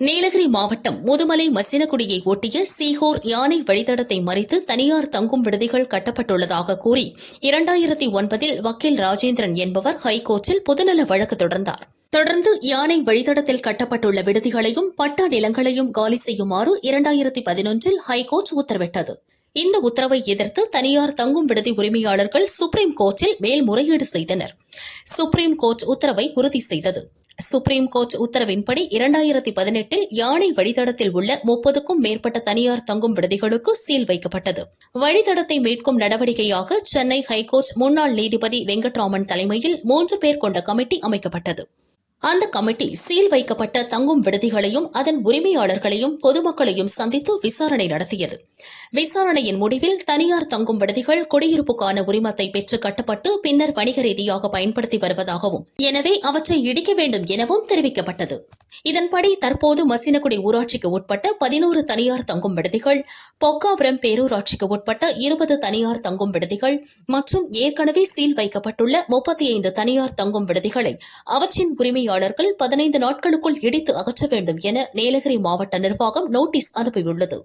நீலகிரி மாவட்டம் முதுமலை மசினகுடியை ஒட்டிய சீகோர் யானை வழித்தடத்தை மறித்து தனியார் தங்கும் விடுதிகள் கட்டப்பட்டுள்ளதாக கூறி இரண்டாயிரத்தி ஒன்பதில் வக்கீல் ராஜேந்திரன் என்பவர் ஹைகோர்ட்டில் பொதுநல வழக்கு தொடர்ந்தார். தொடர்ந்து யானை வழித்தடத்தில் கட்டப்பட்டுள்ள விடுதிகளையும் பட்டா நிலங்களையும் காலி செய்யுமாறு இரண்டாயிரத்தி பதினொன்றில் ஹைகோர்ட் உத்தரவிட்டது. இந்த உத்தரவை எதிர்த்து தனியார் தங்கும் விடுதி உரிமையாளர்கள் சுப்ரீம் கோர்ட்டில் மேல்முறையீடு செய்தனர். சுப்ரீம் கோர்ட் உத்தரவை உறுதி செய்தது. சுப்ரீம் கோர்ட் உத்தரவின்படி இரண்டாயிரத்தி பதினெட்டில் யானை வழித்தடத்தில் உள்ள முப்பதுக்கும் மேற்பட்ட தனியார் தங்கும் விடுதிகளுக்கு சீல் வைக்கப்பட்டது. வழித்தடத்தை மீட்கும் நடவடிக்கையாக சென்னை ஹைகோர்ட் முன்னாள் நீதிபதி வெங்கட்ராமன் தலைமையில் மூன்று பேர் கொண்ட கமிட்டி அமைக்கப்பட்டது. அந்த கமிட்டி சீல் வைக்கப்பட்ட தங்கும் விடுதிகளையும் அதன் உரிமையாளர்களையும் பொதுமக்களையும் சந்தித்து விசாரணை நடத்தியது. விசாரணையின் முடிவில் தனியார் தங்கும் விடுதிகள் குடியிருப்புக்கான உரிமத்தை பெற்று கட்டப்பட்டு பின்னர் வணிக ரீதியாக பயன்படுத்தி வருவதாகவும் எனவே அவற்றை இடிக்க வேண்டும் எனவும் தெரிவிக்கப்பட்டது. இதன்படி தற்போது மசினகுடி ஊராட்சிக்கு உட்பட்ட பதினோரு தனியார் தங்கும் விடுதிகள் பொக்காபுரம் பேரூராட்சிக்கு உட்பட்ட இருபது தனியார் தங்கும் விடுதிகள் மற்றும் ஏற்கனவே சீல் வைக்கப்பட்டுள்ள முப்பத்தி ஐந்து தனியார் தங்கும் விடுதிகளை அவற்றின் உரிமையாளர்கள் பதினைந்து நாட்களுக்குள் இடித்து அகற்ற வேண்டும் என நீலகிரி மாவட்ட நிர்வாகம் நோட்டீஸ் அனுப்பியுள்ளது.